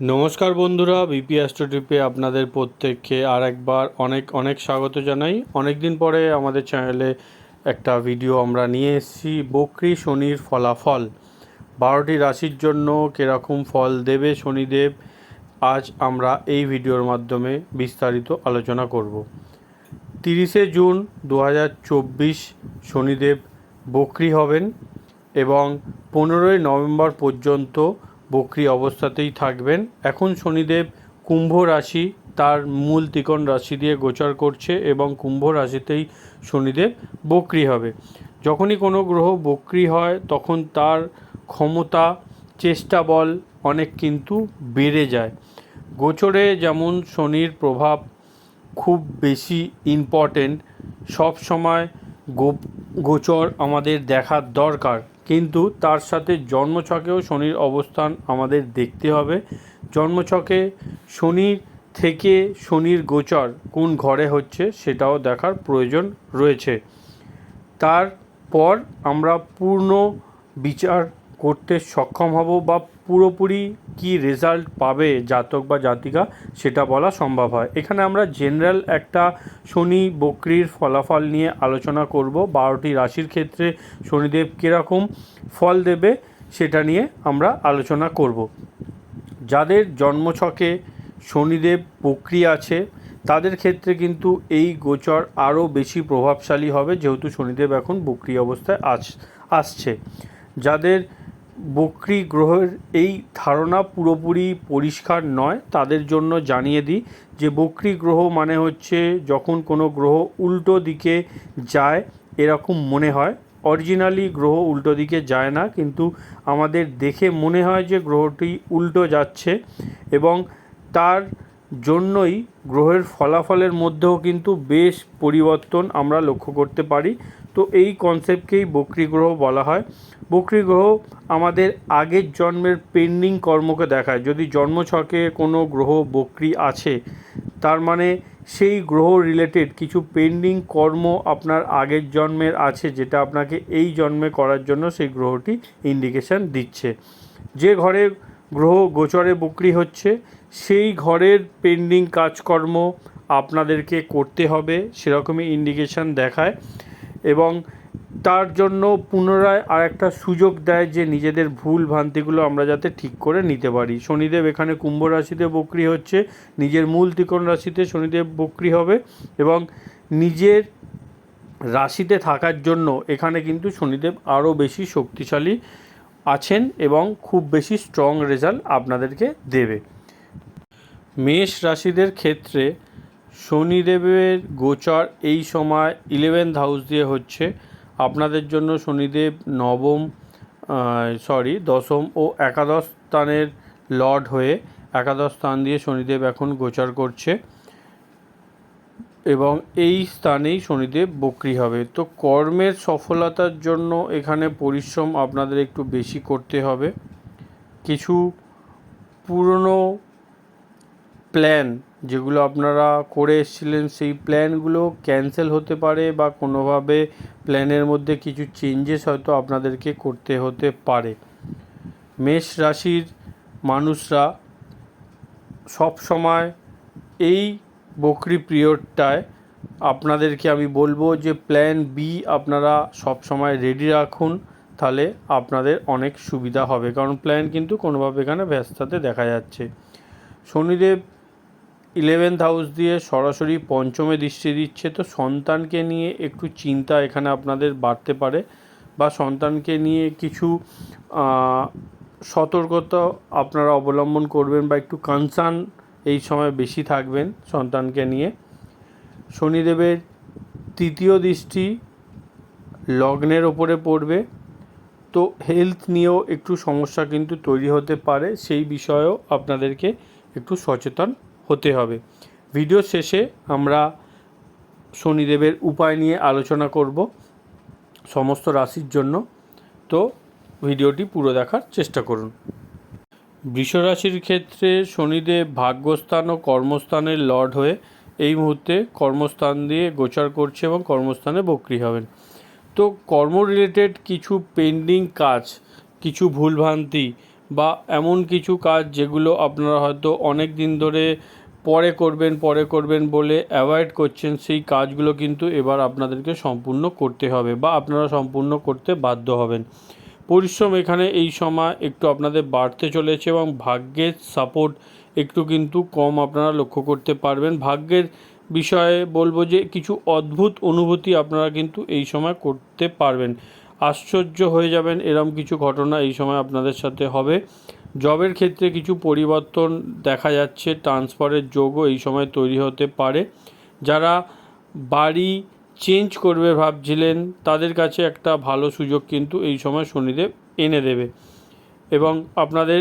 নমস্কার বন্ধুরা বিপি অ্যাস্ট্রোটিপে আপনাদের প্রত্যেককে আর একবার অনেক অনেক স্বাগত জানাই। অনেক দিন পরে আমাদের চ্যানেলে একটা ভিডিও আমরা নিয়ে এসেছি, বকরি শনির ফলাফল। বারোটি রাশির জন্য কীরকম ফল দেবে শনিদেব, আজ আমরা এই ভিডিওর মাধ্যমে বিস্তারিত আলোচনা করব। তিরিশে জুন দু হাজার চব্বিশ শনিদেব বকরি হবেন এবং পনেরোই নভেম্বর পর্যন্ত বকরি অবস্থাতেই থাকবেন। এখন শনিদেব কুম্ভ রাশি তার মূল ত্রিকোণ রাশি দিয়ে গোচর করছে এবং কুম্ভ রাশিতেই শনিদেব বকরি হবে। যখনই কোনো গ্রহ বকরি হয়, তখন তার ক্ষমতা, চেষ্টা বল অনেক কিন্তু বেড়ে যায়। গোচরে যেমন শনির প্রভাব খুব বেশি ইম্পর্টেন্ট সব সময় গোচর আমাদের দেখার দরকার। কিন্তু তার সাথে জন্মছকেও শনির অবস্থান আমাদের দেখতে হবে। জন্মছকে শনির থেকে শনির গোচর কোন ঘরে হচ্ছে সেটাও দেখার প্রয়োজন রয়েছে। তারপর আমরা পূর্ণ বিচার করতে সক্ষম হব বা পুরোপুরি কি রেজাল্ট পাবে জাতক বা জাতিকা সেটা বলা সম্ভব হয়। এখানে আমরা জেনারেল একটা শনি বকরির ফলাফল নিয়ে আলোচনা করব। বারোটি রাশির ক্ষেত্রে শনিদেব কীরকম ফল দেবে সেটা নিয়ে আমরা আলোচনা করব। যাদের জন্মছকে শনিদেব বকরি আছে, তাদের ক্ষেত্রে কিন্তু এই গোচর আরও বেশি প্রভাবশালী হবে, যেহেতু শনিদেব এখন বকরি অবস্থায় আস আসছে। যাদের বকরি গ্রহের এই ধারণা পুরোপুরি পরিষ্কার নয়। তাদের জন্য জানিয়ে দিই যে বকরি গ্রহ মানে হচ্ছে যখন কোনো গ্রহ উল্টো দিকে যায়, এরকম মনে হয়। অরিজিনালি গ্রহ উল্টো দিকে যায় না, কিন্তু আমাদের দেখে মনে হয় যে গ্রহটি উল্টো যাচ্ছে এবং তার জন্যই গ্রহের ফলাফলের মধ্যেও কিন্তু বেশ পরিবর্তন আমরা লক্ষ্য করতে পারি। তো এই কনসেপ্টকেই বকরি গ্রহ বলা হয়। বকরি গ্রহ আমাদের আগের জন্মের পেন্ডিং কর্মকে দেখায়। যদি জন্মছকে কোনো গ্রহ বকরি আছে, তার মানে সেই গ্রহ রিলেটেড কিছু পেন্ডিং কর্ম আপনার আগের জন্মের আছে, যেটা আপনাকে এই জন্মে করার জন্য সেই গ্রহটি ইন্ডিকেশন দিচ্ছে। যে ঘরে গ্রহ গোচরে বকরি হচ্ছে, সেই ঘরের পেন্ডিং কাজকর্ম আপনাদেরকে করতে হবে, সেরকমই ইন্ডিকেশন দেখায়। এবং তার জন্য পুনরায় আর একটা সুযোগ দেয় যে নিজেদের ভুল ভ্রান্তিগুলো আমরা যাতে ঠিক করে নিতে পারি। শনিদেব এখানে কুম্ভ রাশিতে বকরি হচ্ছে, নিজের মূল ত্রিকোণ রাশিতে শনিদেব বকরি হবে এবং নিজের রাশিতে থাকার জন্য এখানে কিন্তু শনিদেব আরও বেশি শক্তিশালী আছেন এবং খুব বেশি স্ট্রং রেজাল্ট আপনাদেরকে দেবে। মেষ রাশিদের ক্ষেত্রে শনিদেবের গোচর এই সময় ইলেভেন্থ হাউস দিয়ে হচ্ছে। আপনাদের জন্য শনিদেব নবম সরি দশম ও একাদশ স্থানের লর্ড হয়ে একাদশ স্থান দিয়ে শনিদেব এখন গোচর করছে এবং এই স্থানেই শনিদেব বক্রি হবে। তো কর্মের সফলতার জন্য এখানে পরিশ্রম আপনাদের একটু বেশি করতে হবে। কিছু পুরনো প্ল্যান যেগুলো আপনারা করে এসেছিলেন, সেই প্ল্যানগুলো ক্যান্সেল হতে পারে বা কোনোভাবে প্ল্যানের মধ্যে কিছু চেঞ্জেস হয়তো আপনাদেরকে করতে হতে পারে। মেষ রাশির মানুষরা সব সময় এই বকরি পিরিয়ডটায় আপনাদেরকে আমি বলব যে প্ল্যান বি আপনারা সব সময় রেডি রাখুন, তাহলে আপনাদের অনেক সুবিধা হবে। কারণ প্ল্যান কিন্তু কোনোভাবে এখানে ব্যস্ততে দেখা যাচ্ছে। শনিদেব ইলেভেন্থ হাউস দিয়ে সরাসরি পঞ্চমে দৃষ্টি দিচ্ছে। তো সন্তানকে নিয়ে একটু চিন্তা এখানে আপনাদের বাড়তে পারে বা সন্তানকে নিয়ে কিছু সতর্কতা আপনারা অবলম্বন করবেন বা একটু কনসার্ন এই সময় বেশি থাকবেন সন্তানকে নিয়ে। শনিদেবের তৃতীয় দৃষ্টি লগ্নের ওপরে পড়বে। তো হেলথ নিয়েও একটু সমস্যা কিন্তু তৈরি হতে পারে। সেই বিষয়েও আপনাদেরকে একটু সচেতন হতে হবে। ভিডিও শেষে আমরা শনিদেবের উপায় নিয়ে আলোচনা করব সমস্ত রাশির জন্য। তো ভিডিওটি পুরো দেখার চেষ্টা করুন। বৃষরাশির ক্ষেত্রে শনিদেব ভাগ্যস্থান ও কর্মস্থানের লর্ড হয়ে এই মুহূর্তে কর্মস্থান দিয়ে গোচার করছে এবং কর্মস্থানে বক্রি হবেন। তো কর্ম রিলেটেড কিছু পেন্ডিং কাজ, কিছু ভুলভ্রান্তি বা এমন কিছু কাজ যেগুলো আপনারা হয়তো অনেক দিন ধরে পরে করবেন পরে করবেন বলে অ্যাভয়েড করছেন, সেই কাজগুলো কিন্তু এবার আপনাদেরকে সম্পূর্ণ করতে হবে বা আপনারা সম্পূর্ণ করতে বাধ্য হবেন। পরিশ্রম এখানে এই সময় একটু আপনাদের বাড়তে চলেছে এবং ভাগ্যের সাপোর্ট একটু কিন্তু কম আপনারা লক্ষ্য করতে পারবেন। ভাগ্যের বিষয়ে বলব যে কিছু অদ্ভুত অনুভূতি আপনারা কিন্তু এই সময় করতে পারবেন। আশ্চর্য হয়ে যাবেন, এরম কিছু ঘটনা এই সময় আপনাদের সাথে হবে। জবের ক্ষেত্রে কিছু পরিবর্তন দেখা যাচ্ছে ট্রান্সফারের যোগও এই সময় তৈরি হতে পারে। যারা বাড়ি চেঞ্জ করবে ভাবছিলেন, তাদের কাছে একটা ভালো সুযোগ কিন্তু এই সময় শনিদেব এনে দেবে। এবং আপনাদের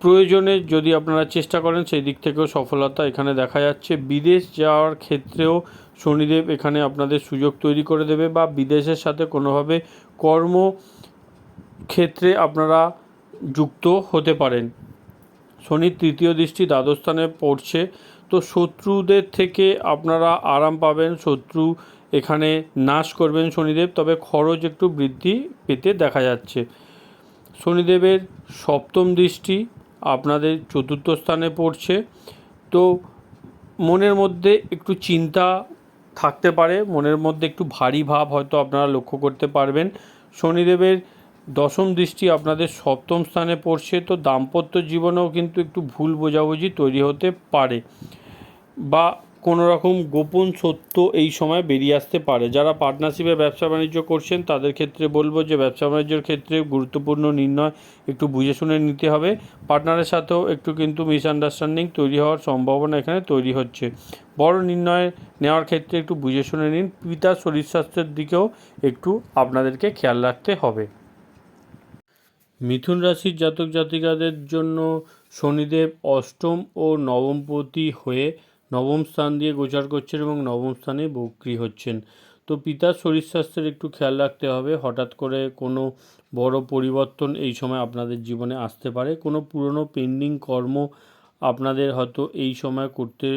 প্রয়োজনে যদি আপনারা চেষ্টা করেন, সেই দিক থেকেও সফলতা এখানে দেখা যাচ্ছে। বিদেশ যাওয়ার ক্ষেত্রেও শনিদেব এখানে আপনাদের সুযোগ তৈরি করে দেবে বা বিদেশের সাথে কোনোভাবে কর্ম ক্ষেত্রে আপনারা যুক্ত হতে পারেন। শনির তৃতীয় দৃষ্টি দ্বাদস্থানে পড়ছে। তো শত্রুদের থেকে আপনারা আরাম পাবেন। শত্রু এখানে নাশ করবেন শনিদেব, তবে খরচ একটু বৃদ্ধি পেতে দেখা যাচ্ছে। শনিদেবের সপ্তম দৃষ্টি আপনাদের চতুর্থ স্থানে পড়ছে। তো মনের মধ্যে একটু চিন্তা থাকতে পারে। মনের মধ্যে একটু ভারী ভাব হয়তো আপনারা লক্ষ্য করতে পারবেন। শনিদেবের দশম দৃষ্টি আপনাদের সপ্তম স্থানে পড়ছে, তো দাম্পত্য জীবনেও কিন্তু একটু ভুল বোঝাবুঝি তৈরি হতে পারে বা কোনো রকম গোপন সত্য এই সময় বেরিয়ে আসতে পারে। যারা পার্টনারশিপে ব্যবসা বাণিজ্য করছেন, তাদের ক্ষেত্রে বলব যে ব্যবসা বাণিজ্যের ক্ষেত্রে গুরুত্বপূর্ণ নির্ণয় একটু বুঝে শুনে নিতে হবে। পার্টনারের সাথেও একটু কিন্তু মিসআন্ডারস্ট্যান্ডিং তৈরি হওয়ার সম্ভাবনা এখানে তৈরি হচ্ছে। বড় নির্ণয় নেওয়ার ক্ষেত্রে একটু বুঝে শুনে নিন। পিতার শরীর স্বাস্থ্যের দিকেও একটু আপনাদেরকে খেয়াল রাখতে হবে। মিথুন রাশির জাতক জাতিকাদের জন্য শনিদেব অষ্টম ও নবমপতি হয়ে নবম স্থান দিয়ে গোচার করছেন এবং নবম স্থানে বক্রি হচ্ছেন। তো পিতার শরীর স্বাস্থ্যের একটু খেয়াল রাখতে হবে। হঠাৎ করে কোনো বড় পরিবর্তন এই সময় আপনাদের জীবনে আসতে পারে। কোনো পুরনো পেন্ডিং কর্ম আপনাদের হয়তো এই সময় করতে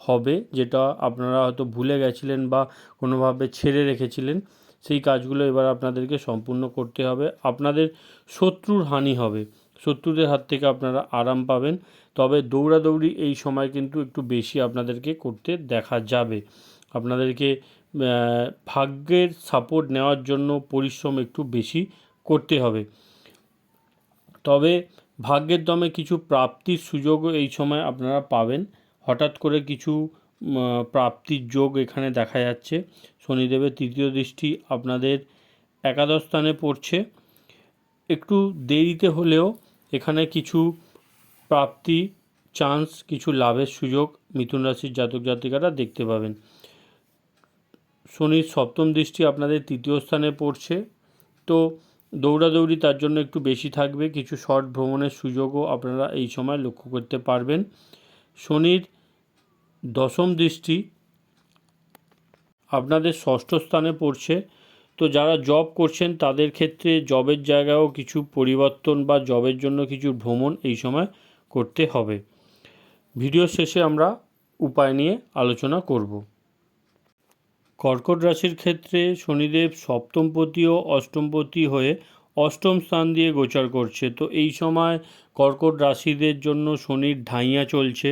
হবে, যেটা আপনারা হয়তো ভুলে গেছিলেন বা কোনোভাবে ছেড়ে রেখেছিলেন। সেই কাজগুলো এবার আপনাদেরকে সম্পূর্ণ করতে হবে। আপনাদের শত্রুর হানি হবে। শত্রুদের হাত থেকে আপনারা আরাম পাবেন। তবে দৌড়াদৌড়ি এই সময় কিন্তু একটু বেশি আপনাদেরকে করতে দেখা যাবে। আপনাদেরকে ভাগ্যের সাপোর্ট নেওয়ার জন্য পরিশ্রম একটু বেশি করতে হবে। তবে ভাগ্যের দমে কিছু প্রাপ্তির সুযোগও এই সময় আপনারা পাবেন। হঠাৎ করে কিছু প্রাপ্তির যোগ এখানে দেখা যাচ্ছে। শনিদেবের তৃতীয় দৃষ্টি আপনাদের একাদশ স্থানে পড়ছে। একটু দেরিতে হলেও এখানে কিছু প্রাপ্তি চান্স কিছু লাভের সুযোগ মিথুন রাশির জাতক জাতিকারা দেখতে পাবেন। শনির সপ্তম দৃষ্টি আপনাদের তৃতীয় স্থানে পড়ছে। তো দৌড়াদৌড়ি তার জন্য একটু বেশি থাকবে। কিছু শর্ট ভ্রমণের সুযোগও আপনারা এই সময় লক্ষ্য করতে পারবেন। শনির দশম দৃষ্টি আপনাদের ষষ্ঠ স্থানে পড়ছে। তো যারা জব করছেন, তাদের ক্ষেত্রে জবের জায়গাও কিছু পরিবর্তন বা জবের জন্য কিছু ভ্রমণ এই সময় করতে হবে। ভিডিও শেষে আমরা উপায় নিয়ে আলোচনা করব। কর্কট রাশির ক্ষেত্রে শনিদেব সপ্তমপতি ও অষ্টমপতি হয়ে অষ্টম স্থান দিয়ে গোচর করছে। তো এই সময় কর্কট রাশিদের জন্য শনির ঢাইয়া চলছে।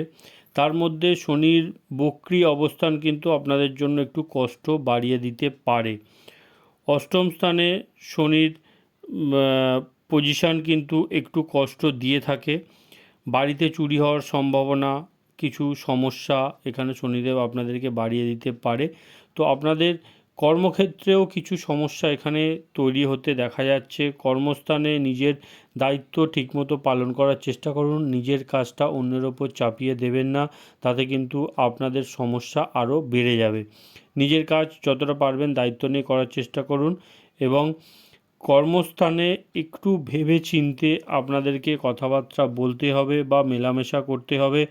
তার মধ্যে শনির বক্রি অবস্থান কিন্তু আপনাদের জন্য একটু কষ্ট বাড়িয়ে দিতে পারে। অষ্টম স্থানে শনির পজিশান কিন্তু একটু কষ্ট দিয়ে থাকে। বাড়িতে চুরি হওয়ার সম্ভাবনা, কিছু সমস্যা এখানে শনিদেব আপনাদেরকে বাড়িয়ে দিতে পারে। তো আপনাদের কর্মক্ষেত্রেও কিছু সমস্যা এখানে তৈরি হতে দেখা যাচ্ছে। কর্মস্থানে নিজের দায়িত্ব ঠিকমতো পালন করার চেষ্টা করুন। নিজের কাজটা অন্যের ওপর চাপিয়ে দেবেন না, তাতে কিন্তু আপনাদের সমস্যা আরও বেড়ে যাবে। নিজের কাজ যতটা পারবেন দায়িত্ব নিয়ে করার চেষ্টা করুন এবং কর্মস্থানে একটু ভেবে চিনতে আপনাদেরকে কথাবার্তা বলতে হবে বা মেলামেশা করতে হবে।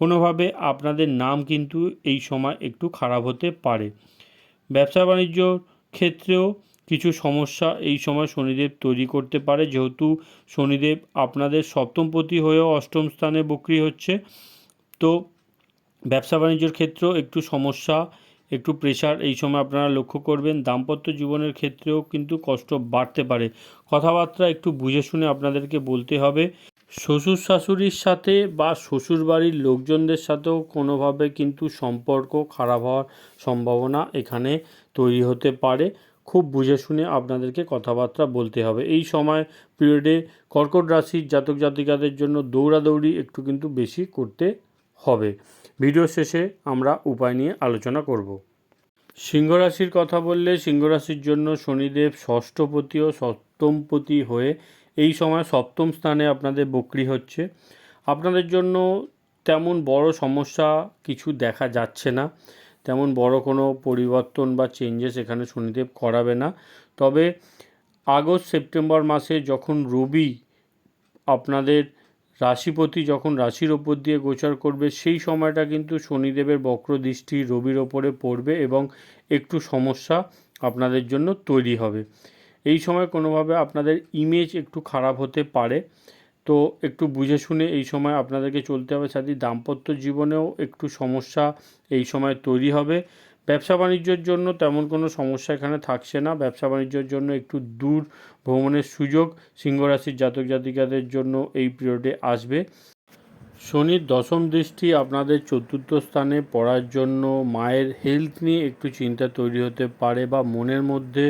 কোনোভাবে আপনাদের নাম কিন্তু এই সময় একটু খারাপ হতে পারে। ব্যবসা বাণিজ্য ক্ষেত্রেও কিছু সমস্যা এই সময় শনিদেব তৈরি করতে পারে। যেহেতু শনিদেব আপনাদের সপ্তমপতি হয়েও অষ্টম স্থানে বক্রি হচ্ছে, তো ব্যবসা বাণিজ্যর ক্ষেত্রেও একটু সমস্যা, একটু প্রেশার এই সময় আপনারা লক্ষ্য করবেন। দাম্পত্য জীবনের ক্ষেত্রেও কিন্তু কষ্ট বাড়তে পারে। কথাবার্তা একটু বুঝে শুনে আপনাদেরকে বলতে হবে। শ্বশুর শাশুড়ির সাথে বা শ্বশুর বাড়ির লোকজনদের সাথেও কোনোভাবে কিন্তু সম্পর্ক খারাপ হওয়ার সম্ভাবনা এখানে তৈরি হতে পারে। খুব বুঝে শুনে আপনাদেরকে কথাবার্তা বলতে হবে। এই সময় পিরিয়ডে কর্কট রাশির জাতক জাতিকাদের জন্য দৌড়াদৌড়ি একটু কিন্তু বেশি করতে হবে। ভিডিও শেষে আমরা উপায় নিয়ে আলোচনা করব। সিংহ রাশির কথা বললে সিংহ রাশির জন্য শনিদেব ষষ্ঠপতি ও সপ্তমপতি হয়ে এই সময় সপ্তম স্থানে আপনাদের বক্রি হচ্ছে। আপনাদের জন্য তেমন বড় সমস্যা কিছু দেখা যাচ্ছে না। তেমন বড় কোনো পরিবর্তন বা চেঞ্জেস এখানে শনিদেব করাবে না। তবে আগস্ট, সেপ্টেম্বর মাসে যখন রবি আপনাদের রাশিপতি যখন রাশির ওপর দিয়ে গোচর করবে, সেই সময়টা কিন্তু শনিদেবের বক্র দৃষ্টি রবির ওপরে পড়বে এবং একটু সমস্যা আপনাদের জন্য তৈরি হবে। এই সময় কোনোভাবে আপনাদের ইমেজ একটু খারাপ হতে পারে। তো একটু বুঝে শুনে এই সময় আপনাদেরকে চলতে হবে। সাথে দাম্পত্য জীবনেও একটু সমস্যা এই সময় তৈরি হবে। ব্যবসা বাণিজ্যের জন্য তেমন কোনো সমস্যা এখানে থাকছে না। ব্যবসা বাণিজ্যের জন্য একটু দূর ভ্রমণের সুযোগ সিংহ রাশির জাতক জাতিকাদের জন্য এই পিরিয়ডে আসবে। শনির দশম দৃষ্টি আপনাদের চতুর্থ স্থানে পড়ার জন্য মায়ের হেলথ নিয়ে একটু চিন্তা তৈরি হতে পারে বা মনের মধ্যে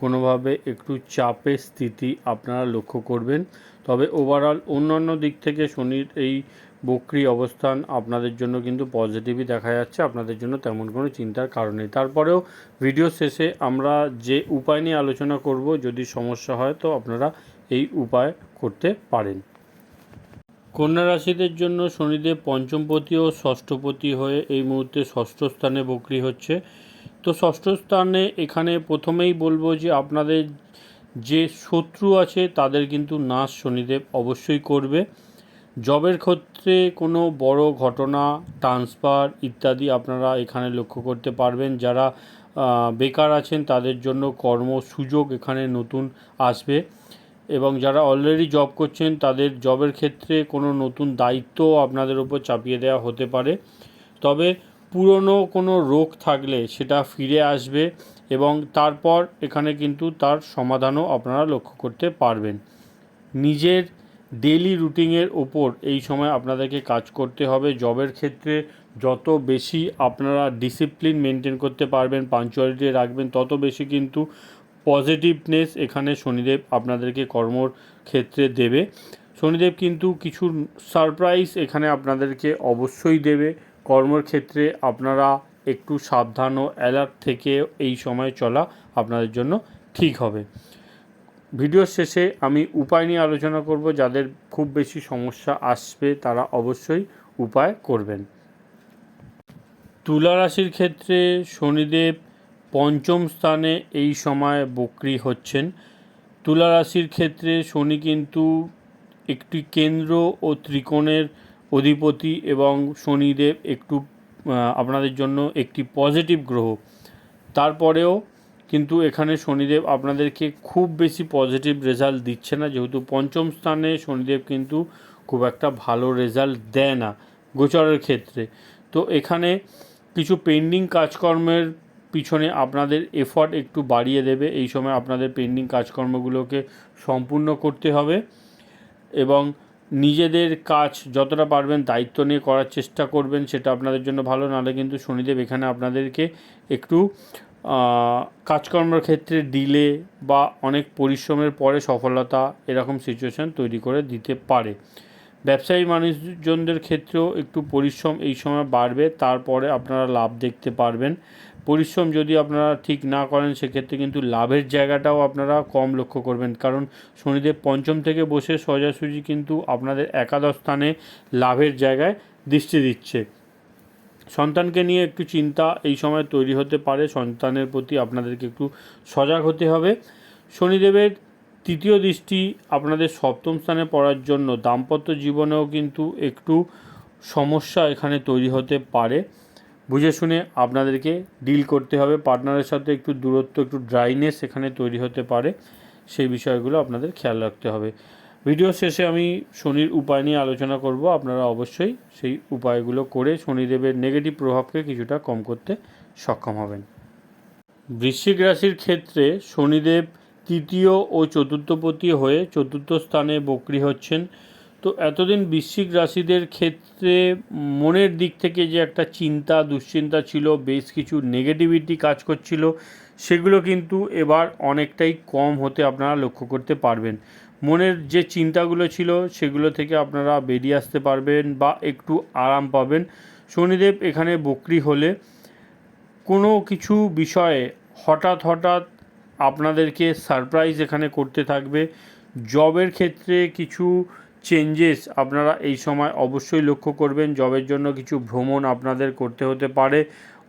কোনোভাবে একটু চাপের স্থিতি আপনারা লক্ষ্য করবেন। তবে ওভারঅল অন্যান্য দিক থেকে শনির এই বক্রি অবস্থান আপনাদের জন্য কিন্তু পজিটিভই দেখা যাচ্ছে। আপনাদের জন্য তেমন কোনো চিন্তার কারণ নেই। তারপরেও ভিডিও শেষে আমরা যে উপায় নিয়ে আলোচনা করব, যদি সমস্যা হয় তো আপনারা এই উপায় করতে পারেন। কন্যা রাশিদের জন্য শনিদেব পঞ্চমপতি ও ষষ্ঠপতি হয়ে এই মুহূর্তে ষষ্ঠ স্থানে বক্রি হচ্ছে। তো ষষ্ঠ স্থানে এখানে প্রথমেই বলব যে আপনাদের যে শত্রু আছে তাদের কিন্তু নাশ শনিদেব অবশ্যই করবে। জবের ক্ষেত্রে কোনো বড় ঘটনা ট্রান্সফার ইত্যাদি আপনারা এখানে লক্ষ্য করতে পারবেন। যারা বেকার আছেন তাদের জন্য কর্ম সুযোগ এখানে নতুন আসবে এবং যারা অলরেডি জব করছেন তাদের জবের ক্ষেত্রে কোনো নতুন দায়িত্ব আপনাদের উপর চাপিয়ে দেওয়া হতে পারে। তবে পুরনো কোনো রোগ থাকলে সেটা ফিরে আসবে এবং তারপর এখানে কিন্তু তার সমাধানও আপনারা লক্ষ্য করতে পারবেন। নিজের ডেলি রুটিনের ওপর এই সময় আপনাদেরকে কাজ করতে হবে। জবের ক্ষেত্রে যত বেশি আপনারা ডিসিপ্লিন মেনটেন করতে পারবেন পাঞ্চুয়ালিটি রাখবেন, তত বেশি কিন্তু পজিটিভনেস এখানে শনিদেব আপনাদেরকে কর্মর ক্ষেত্রে দেবে। শনিদেব কিন্তু কিছু সারপ্রাইজ এখানে আপনাদেরকে অবশ্যই দেবে। কর্মের ক্ষেত্রে আপনারা একটু সাবধান ও অ্যালার্ট থেকে এই সময় চলা আপনাদের জন্য ঠিক হবে। ভিডিওর শেষে আমি উপায় নিয়ে আলোচনা করব, যাদের খুব বেশি সমস্যা আসবে তারা অবশ্যই উপায় করবেন। তুলা রাশির ক্ষেত্রে শনিদেব পঞ্চম স্থানে এই সময় বক্রি হচ্ছেন। তুলা রাশির ক্ষেত্রে শনি কিন্তু একটি কেন্দ্র ও ত্রিকোণের অধিপতি এবং শনিদেব একটু আপনাদের জন্য একটি পজিটিভ গ্রহ। তারপরেও কিন্তু এখানে শনিদেব আপনাদেরকে খুব বেশি পজিটিভ রেজাল্ট দিচ্ছে না। যেহেতু পঞ্চম স্থানে শনিদেব কিন্তু খুব একটা ভালো রেজাল্ট দেয় না গোচরের ক্ষেত্রে। তো এখানে কিছু পেন্ডিং কাজকর্মের পিছনে আপনাদের এফর্ট একটু বাড়িয়ে দেবে। এই সময় আপনাদের পেন্ডিং কাজকর্মগুলোকে সম্পূর্ণ করতে হবে এবং নিজেদের কাজ যতটা পারবেন দায়িত্ব নিয়ে করার চেষ্টা করবেন, সেটা আপনাদের জন্য ভালো। নাহলে কিন্তু শনিদেব এখানে আপনাদেরকে একটু কাজকর্মের ক্ষেত্রে ডিলে বা অনেক পরিশ্রমের পরে সফলতা এরকম সিচুয়েশান তৈরি করে দিতে পারে। ব্যবসায়ী মানুষজনদের ক্ষেত্রেও একটু পরিশ্রম এই সময় বাড়বে, তারপরে আপনারা লাভ দেখতে পারবেন। পরিশ্রম যদি আপনারা ঠিক না করেন, সেক্ষেত্রে কিন্তু লাভের জায়গাটাও আপনারা কম লক্ষ্য করবেন। কারণ শনিদেব পঞ্চম থেকে বসে সোজাসুজি কিন্তু আপনাদের একাদশ স্থানে লাভের জায়গায় দৃষ্টি দিচ্ছে। সন্তানকে নিয়ে একটু চিন্তা এই সময় তৈরি হতে পারে। সন্তানের প্রতি আপনাদেরকে একটু সজাগ হতে হবে। শনিদেবের তৃতীয় দৃষ্টি আপনাদের সপ্তম স্থানে পড়ার জন্য। দাম্পত্য জীবনেও কিন্তু একটু সমস্যা এখানে তৈরি হতে পারে। বুঝে শুনে আপনাদেরকে ডিল করতে হবে। পার্টনারের সাথে একটু দূরত্ব, একটু ড্রাইনেস এখানে তৈরি হতে পারে, সেই বিষয়গুলো আপনাদের খেয়াল রাখতে হবে। ভিডিও শেষে আমি শনির উপায় নিয়ে আলোচনা করব। আপনারা অবশ্যই সেই উপায়গুলো করে শনিদেবের নেগেটিভ প্রভাবকে কিছুটা কম করতে সক্ষম হবেন। বৃশ্চিক রাশির ক্ষেত্রে শনিদেব তৃতীয় ও চতুর্থপতি হয়ে চতুর্থ স্থানে বক্রি হচ্ছেন। তো এতদিন বৃশ্চিক রাশিদের ক্ষেত্রে মনের দিক থেকে যে একটা চিন্তা, দুশ্চিন্তা ছিল, বেশ কিছু নেগেটিভিটি কাজ করছিল, সেগুলো কিন্তু এবার অনেকটাই কম হতে আপনারা লক্ষ্য করতে পারবেন। মনের যে চিন্তাগুলো ছিল, সেগুলো থেকে আপনারা বেরিয়ে আসতে পারবেন বা একটু আরাম পাবেন। শনিদেব এখানে বক্রি হলে কোনো কিছু বিষয়ে হঠাৎ হঠাৎ আপনাদেরকে সারপ্রাইজ এখানে করতে থাকবে। জবের ক্ষেত্রে কিছু চেঞ্জেস আপনারা এই সময় অবশ্যই লক্ষ্য করবেন জবের জন্য কিছু ভ্রমণ আপনাদের করতে হতে পারে।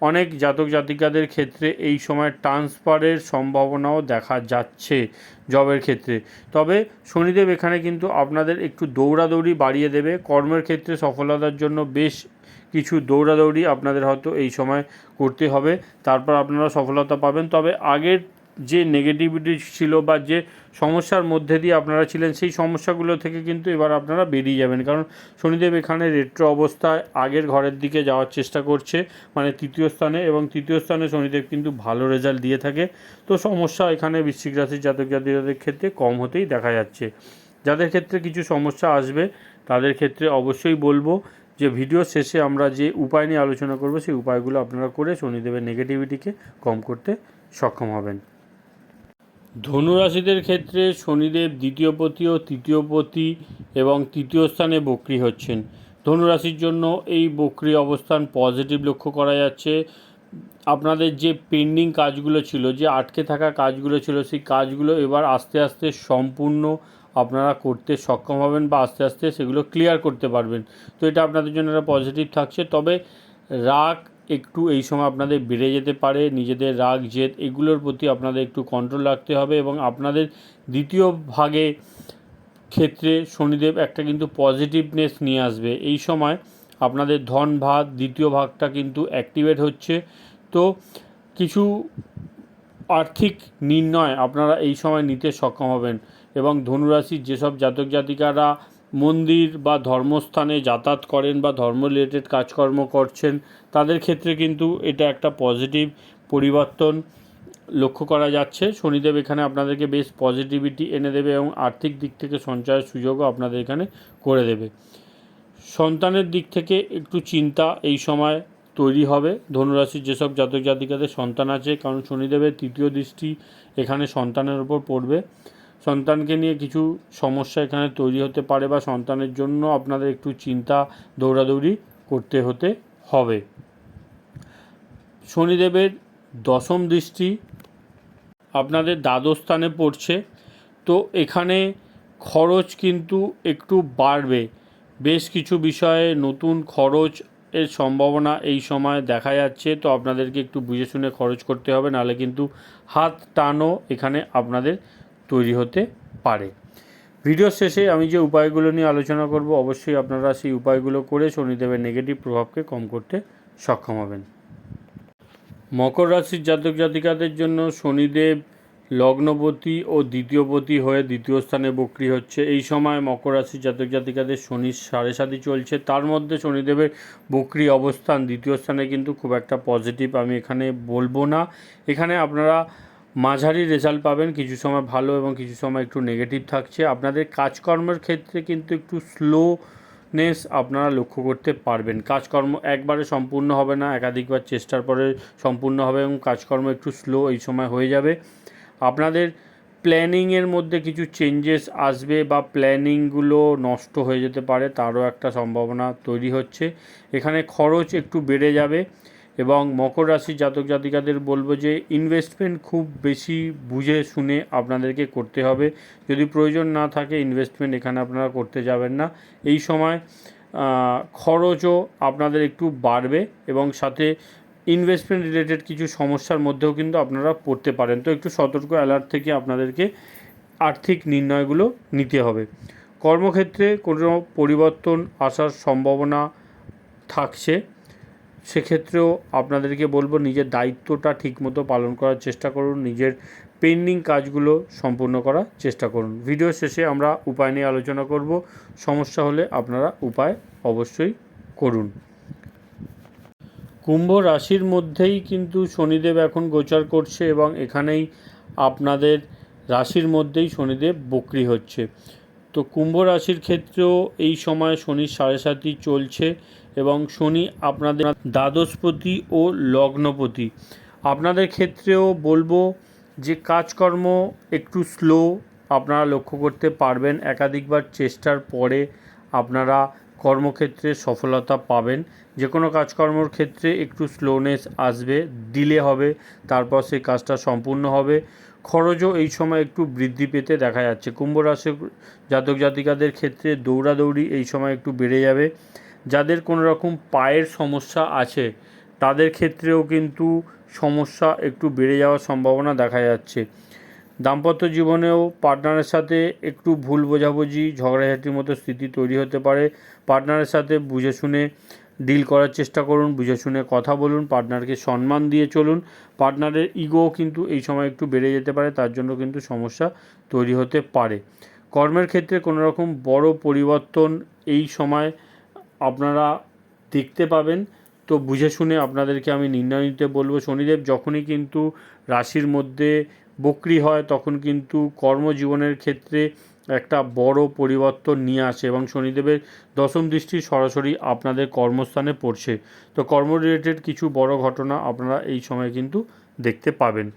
অনেক জাতক জাতিকাদের ক্ষেত্রে এই সময় ট্রান্সফারের সম্ভাবনাও দেখা যাচ্ছে জবের ক্ষেত্রে। তবে শনিদেব এখানে কিন্তু আপনাদের একটু দৌড়াদৌড়ি বাড়িয়ে দেবে। কর্মের ক্ষেত্রে সফলতার জন্য বেশ কিছু দৌড়াদৌড়ি আপনাদের হয়তো এই সময় করতে হবে। তারপর আপনারা সফলতা পাবেন। তবে আগের যে নেগেটিভিটি ছিল বা যে সমস্যার মধ্যে দিয়ে আপনারা ছিলেন, সেই সমস্যাগুলো থেকে কিন্তু এবার আপনারা বেরিয়ে যাবেন। কারণ শনিদেব এখানে রেট্রো অবস্থায় আগের ঘরের দিকে যাওয়ার চেষ্টা করছে মানে তৃতীয় স্থানে এবং তৃতীয় স্থানে শনিদেব কিন্তু ভালো রেজাল্ট দিয়ে থাকে। তো সমস্যা এখানে বৃশ্চিক রাশির জাতক জাতিকাদের ক্ষেত্রে কম হতেই দেখা যাচ্ছে। যাদের ক্ষেত্রে কিছু সমস্যা আসবে, তাদের ক্ষেত্রে অবশ্যই বলব যে ভিডিও শেষে আমরা যে উপায় নিয়ে আলোচনা করব, সেই উপায়গুলো আপনারা করে শনিদেবের নেগেটিভিটিকে কম করতে সক্ষম হবেন। ধনুরাশিদের ক্ষেত্রে শনিদেব দ্বিতীয় পতি ও তৃতীয় পতি এবং তৃতীয় স্থানে বক্রি হচ্ছেন। ধনুরাশির জন্য এই বক্রি অবস্থান পজিটিভ লক্ষ্য করা যাচ্ছে। আপনাদের যে পেন্ডিং কাজগুলো ছিল, যে আটকে থাকা কাজগুলো ছিল, সেই কাজগুলো এবার আস্তে আস্তে সম্পূর্ণ আপনারা করতে সক্ষম হবেন বা আস্তে আস্তে সেগুলো ক্লিয়ার করতে পারবেন। তো এটা আপনাদের জন্য একটা পজিটিভ থাকছে। তবে রাগ একটু এই সময় আপনাদের বেড়ে যেতে পারে, নিজেদের রাগ, জেদ, এগুলোর প্রতি আপনাদের একটু কন্ট্রোল রাখতে হবে এবং আপনাদের দ্বিতীয় ভাগে ক্ষেত্রে শনিদেব একটা কিন্তু পজিটিভনেস নিয়ে আসবে। এই সময় আপনাদের ধন ভাগ, দ্বিতীয় ভাগটা কিন্তু অ্যাক্টিভেট হচ্ছে। তো কিছু আর্থিক নির্ণয় আপনারা এই সময় নিতে সক্ষম হবেন এবং ধনুরাশির যেসব জাতক জাতিকারা মন্দির বা ধর্মস্থানে যাতায়াত করেন বা ধর্ম রিলেটেড কাজকর্ম করছেন, তাদের ক্ষেত্রে কিন্তু এটা একটা পজিটিভ পরিবর্তন লক্ষ্য করা যাচ্ছে। শনিদেব এখানে আপনাদেরকে বেশ পজিটিভিটি এনে দেবে এবং আর্থিক দিক থেকে সঞ্চয়ের সুযোগও আপনাদের এখানে করে দেবে। সন্তানের দিক থেকে একটু চিন্তা এই সময় তৈরি হবে। ধনুরাশির যেসব জাতক জাতিকাদের সন্তান আছে, কারণ শনিদেবের তৃতীয় দৃষ্টি এখানে সন্তানের ওপর পড়বে। সন্তানকে নিয়ে কিছু সমস্যা এখানে তৈরি হতে পারে বা সন্তানের জন্য আপনাদের একটু চিন্তা, দৌড়াদৌড়ি করতে হতে হবে। শনিদেবের দশম দৃষ্টি আপনাদের দ্বাদশ স্থানে পড়ছে। তো এখানে খরচ কিন্তু একটু বাড়বে। বেশ কিছু বিষয়ে নতুন খরচ এর সম্ভাবনা এই সময় দেখা যাচ্ছে। তো আপনাদেরকে একটু বুঝে শুনে খরচ করতে হবে, নাহলে কিন্তু হাত টানও এখানে আপনাদের তৈরি হতে পারে। ভিডিও শেষে আমি যে উপায়গুলো নিয়ে আলোচনা করব, অবশ্যই আপনারা সেই উপায়গুলো করে শনিদেবের নেগেটিভ প্রভাবকে কম করতে সক্ষম হবেন। মকর রাশির জাতক জাতিকাদের জন্য শনিদেব লগ্নপতি ও দ্বিতীয়পতি হয়ে দ্বিতীয় স্থানে বক্রি হচ্ছে। এই সময় মকর রাশির জাতক জাতিকাদের শনির সাড়ে সাতি চলছে। তার মধ্যে শনিদেবের বক্রি অবস্থান দ্বিতীয় স্থানে কিন্তু খুব একটা পজিটিভ আমি এখানে বলব না। এখানে আপনারা মাঝারি রেজাল্ট পাবেন, কিছু সময় ভালো এবং কিছু সময় একটু নেগেটিভ থাকছে। আপনাদের কাজকর্মের ক্ষেত্রে কিন্তু একটু স্লোনেস আপনারা লক্ষ্য করতে পারবেন। কাজকর্ম একবারে সম্পূর্ণ হবে না, একাধিকবার চেষ্টার পরে সম্পূর্ণ হবে এবং কাজকর্ম একটু স্লো এই সময় হয়ে যাবে। আপনাদের প্ল্যানিংয়ের মধ্যে কিছু চেঞ্জেস আসবে বা প্ল্যানিংগুলো নষ্ট হয়ে যেতে পারে, তারও একটা সম্ভাবনা তৈরি হচ্ছে। এখানে খরচ একটু বেড়ে যাবে। এবং মকর রাশি জাতক জাতিকাদের বলব যে ইনভেস্টমেন্ট খুব বেশি বুঝে শুনে আপনাদেরকে করতে হবে। যদি প্রয়োজন না থাকে ইনভেস্টমেন্ট এখানে আপনারা করতে যাবেন না। এই সময় খরচও আপনাদের একটু বাড়বে এবং সাথে ইনভেস্টমেন্ট রিলেটেড কিছু সমস্যার মধ্যেও কিন্তু আপনারা পড়তে পারেন। তো একটু সতর্ক অ্যালার্ট থেকে আপনাদেরকে আর্থিক নির্ণয়গুলো নিতে হবে। কর্মক্ষেত্রে কোনো পরিবর্তন আসার সম্ভাবনা থাকছে। সেক্ষেত্রেও আপনাদেরকে বলব নিজের দায়িত্বটা ঠিকমতো পালন করার চেষ্টা করুন, নিজের পেন্ডিং কাজগুলো সম্পূর্ণ করার চেষ্টা করুন। ভিডিও শেষে আমরা উপায় নিয়ে আলোচনা করব, সমস্যা হলে আপনারা উপায় অবশ্যই করুন। কুম্ভ রাশির মধ্যেই কিন্তু শনিদেব এখন গোচর করছে এবং এখানেই আপনাদের রাশির মধ্যেই শনিদেব বক্রি হচ্ছে। তো কুম্ভ রাশির ক্ষেত্রেও এই সময় শনির সাড়ে সাতই চলছে। এবং শনি আপনাদের দ্বাদশপতি ও লগ্নপতি। আপনাদের ক্ষেত্রেও বলব যে কাজকর্ম একটু স্লো আপনারা লক্ষ্য করতে পারবেন। একাধিকবার চেষ্টার পরে আপনারা কর্মক্ষেত্রে সফলতা পাবেন। যে কোনো কাজকর্মর ক্ষেত্রে একটু স্লোনেস আসবে ডিলে হবে, তারপর সেই কাজটা সম্পূর্ণ হবে। খরচও এই সময় একটু বৃদ্ধি পেতে দেখা যাচ্ছে। কুম্ভ রাশি জাতক জাতিকাদের ক্ষেত্রে দৌড়াদৌড়ি এই সময় একটু বেড়ে যাবে। যাদের কোনো রকম পায়ের সমস্যা আছে, তাদের ক্ষেত্রেও কিন্তু সমস্যা একটু বেড়ে যাওয়ার সম্ভাবনা দেখা যাচ্ছে। দাম্পত্য জীবনেও পার্টনারের সাথে একটু ভুল বোঝাবুঝি, ঝগড়াঝাটির মতো স্থিতি তৈরি হতে পারে। পার্টনারের সাথে বুঝে শুনে ডিল করার চেষ্টা করুন, বুঝে শুনে কথা বলুন, পার্টনারকে সম্মান দিয়ে চলুন। পার্টনারের ইগোও কিন্তু এই সময় একটু বেড়ে যেতে পারে, তার জন্য কিন্তু সমস্যা তৈরি হতে পারে। কর্মের ক্ষেত্রে কোনো রকম বড় পরিবর্তন এই সময় আপনারা দেখতে পাবেন। তো বুঝে শুনে আপনাদেরকে আমি নির্ণয় নিতে বলব। শনিদেব যখনই কিন্তু রাশির মধ্যে বক্রি হয়, তখন কিন্তু কর্মজীবনের ক্ষেত্রে একটা বড় পরিবর্তন নিয়ে আসে এবং শনিদেবের দশম দৃষ্টি সরাসরি আপনাদের কর্মস্থানে পড়ছে। তো কর্ম রিলেটেড কিছু বড় ঘটনা আপনারা এই সময় কিন্তু দেখতে পাবেন।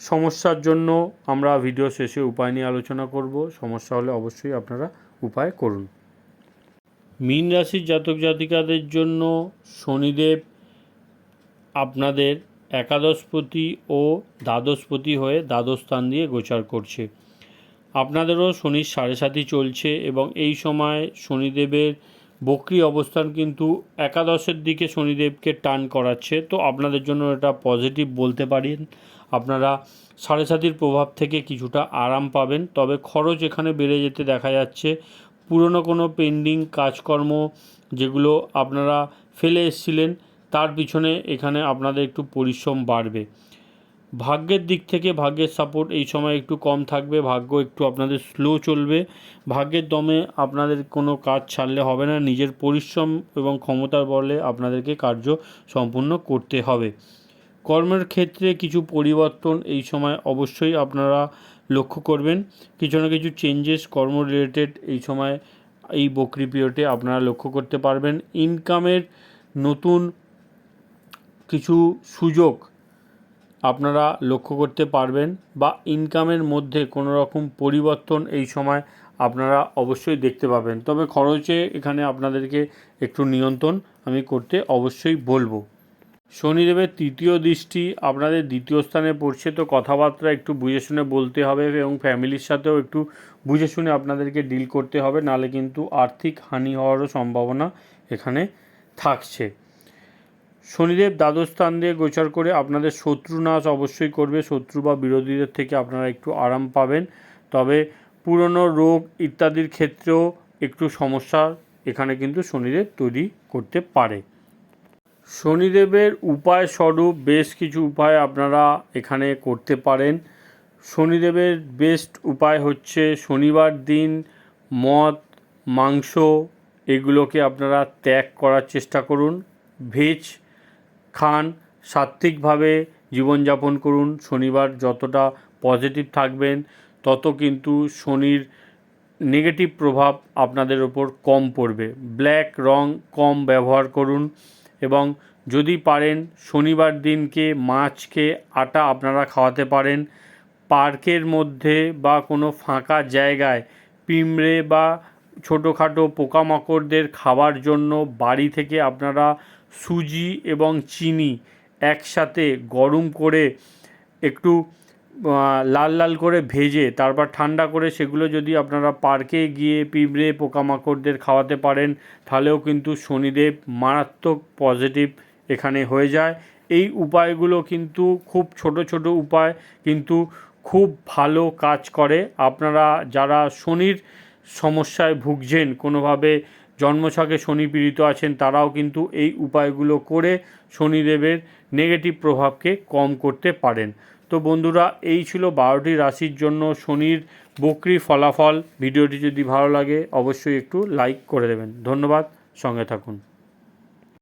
সমস্যার জন্য আমরা ভিডিও শেষে উপায় নিয়ে আলোচনা করব। সমস্যা হলে অবশ্যই আপনারা উপায় করুন। মীন রাশির জাতক জাতিকাদের জন্য শনিদেব আপনাদের একাদশপতি ও দ্বাদশপতি হয়ে দ্বাদশ স্থান দিয়ে গোচার করছে। আপনাদেরও শনির সাড়ে সাতই চলছে এবং এই সময় শনিদেবের বক্রি অবস্থান কিন্তু একাদশের দিকে শনিদেবকে টান করাচ্ছে। তো আপনাদের জন্য এটা পজিটিভ বলতে পারেন আপনারা সাড়ে সাতির প্রভাব থেকে কিছুটা আরাম পাবেন। তবে খরচ এখানে বেড়ে যেতে দেখা যাচ্ছে। পুরনো কোনো পেন্ডিং কাজকর্ম যেগুলো আপনারা ফেলে এসেছিলেন, তার পিছনে এখানে আপনাদের একটু পরিশ্রম বাড়বে। ভাগ্যের দিক থেকে ভাগ্যের সাপোর্ট এই সময় একটু কম থাকবে, ভাগ্য একটু আপনাদের স্লো চলবে। ভাগ্যের দমে আপনাদের কোনো কাজ ছাড়লে হবে না, নিজের পরিশ্রম এবং ক্ষমতার বলে আপনাদেরকে কার্য সম্পূর্ণ করতে হবে। কর্মের ক্ষেত্রে কিছু পরিবর্তন এই সময় অবশ্যই আপনারা লক্ষ্য করবেন, কিছু না কিছু চেঞ্জেস কর্ম রিলেটেড এই সময় এই বকরি পিরিয়ডে আপনারা লক্ষ্য করতে পারবেন। ইনকামের নতুন কিছু সুযোগ আপনারা লক্ষ্য করতে পারবেন বা ইনকামের মধ্যে কোনো রকম পরিবর্তন এই সময় আপনারা অবশ্যই দেখতে পাবেন। তবে খরচে এখানে আপনাদেরকে একটু নিয়ন্ত্রণ আমি করতে অবশ্যই বলব। শনিদেবের তৃতীয় দৃষ্টি, আপনাদের দ্বিতীয় স্থানে পড়ছে, তো কথাবার্তা একটু বুঝে শুনে বলতে হবে এবং ফ্যামিলির সাথেও একটু বুঝে শুনে আপনাদেরকে ডিল করতে হবে নালে কিন্তু আর্থিক হানি হওয়ারও সম্ভাবনা এখানে থাকছে। শনিদেব দ্বাদশ স্থান দিয়ে গোচর করে আপনাদের শত্রু নাশ অবশ্যই করবে, শত্রু বা বিরোধীদের থেকে আপনারা একটু আরাম পাবেন। তবে পুরনো রোগ ইত্যাদির ক্ষেত্রেও একটু সমস্যা এখানে কিন্তু শনিদেব তৈরি করতে পারে। শনিদেবের উপায় স্বরূপ বেশ কিছু উপায় আপনারা এখানে করতে পারেন। শনিদেবের বেস্ট উপায় হচ্ছে শনিবার দিন মদ, মাংস এগুলোকে আপনারা ত্যাগ করার চেষ্টা করুন। ভেজ খান, সাত্ত্বিকভাবে জীবনযাপন করুন। শনিবার যতটা পজিটিভ থাকবেন, তত কিন্তু শনির নেগেটিভ প্রভাব আপনাদের ওপর কম পড়বে। ব্ল্যাক রং কম ব্যবহার করুন। এবং যদি পারেন শনিবার দিনকে মাছকে আটা আপনারা খাওয়াতে পারেন। পার্কের মধ্যে বা কোনো ফাঁকা জায়গায় পিঁমড়ে বা ছোটোখাটো পোকামাকড়দের খাওয়ার জন্য বাড়ি থেকে আপনারা সুজি এবং চিনি একসাথে গরম করে একটু লাল লাল করে ভেজে, তারপর ঠান্ডা করে সেগুলো যদি আপনারা পার্কে গিয়ে পিঁপড়ে, পোকামাকড়দের খাওয়াতে পারেন, তাহলেও কিন্তু শনিদেব মারাত্মক পজিটিভ এখানে হয়ে যায়। এই উপায়গুলো কিন্তু খুব ছোট ছোট উপায়, কিন্তু খুব ভালো কাজ করে। আপনারা যারা শনির সমস্যায় ভুগছেন, কোনোভাবে জন্মছকে শনি পীড়িত আছেন, তারাও কিন্তু এই উপায়গুলো করে শনিদেবের নেগেটিভ প্রভাবকে কম করতে পারেন। তো বন্ধুরা, এই ছিল বারোটি রাশির জন্য শনির বকরি ফলাফল। ভিডিওটি যদি ভালো লাগে, অবশ্যই একটু লাইক করে দেবেন। ধন্যবাদ, সঙ্গে থাকুন।